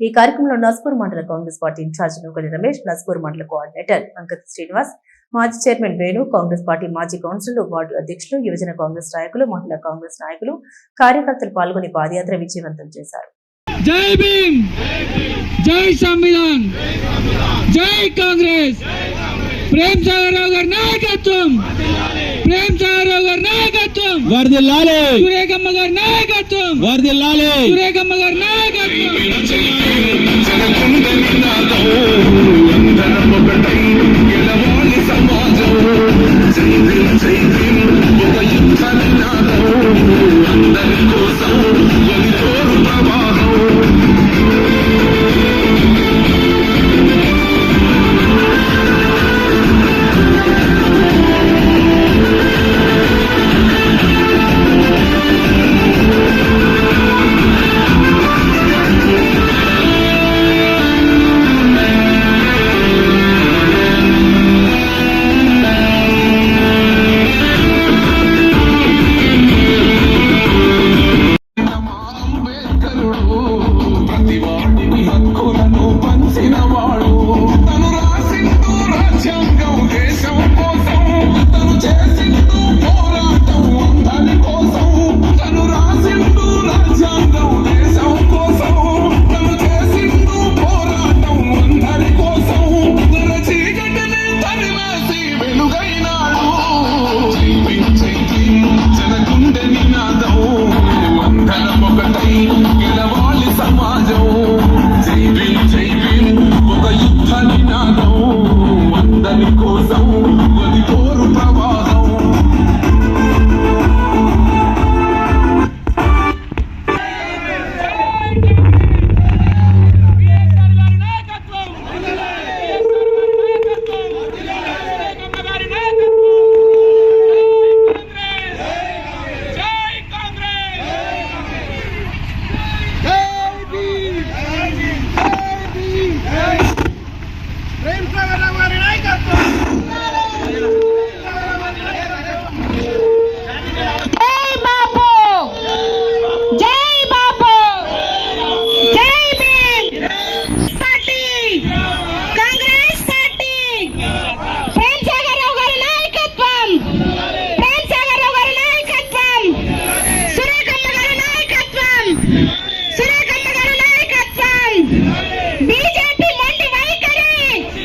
ఈ కార్యక్రమంలో నస్పూర్ మండల Congress party in charge Nukali Ramesh Naspur మండల కోఆర్డినేటర్ అంకత్ శ్రీనివాస్ మాజీ చైర్మన్ వేణు కాంగ్రెస్ పార్టీ మాజీ కౌన్సిలర్ వార్డు అధ్యక్షులు యువజన కాంగ్రెస్ నాయకులు మహిళా కాంగ్రెస్ నాయకులు కార్యకర్తలు పాల్గొని పాదయాత్ర విజయవంతం చేశారు. జై భీమ్! జై సంవిధాన్! జై కాంగ్రెస్! ప్రేమ్ సాగర్ రావు గారు నాయకత్వం. వర్దిల్లాలి. సురేఖమ్మ గారి నాయకత్వం. వర్దిల్లాలి. సురేఖమ్మ గారి నాయకత్వం.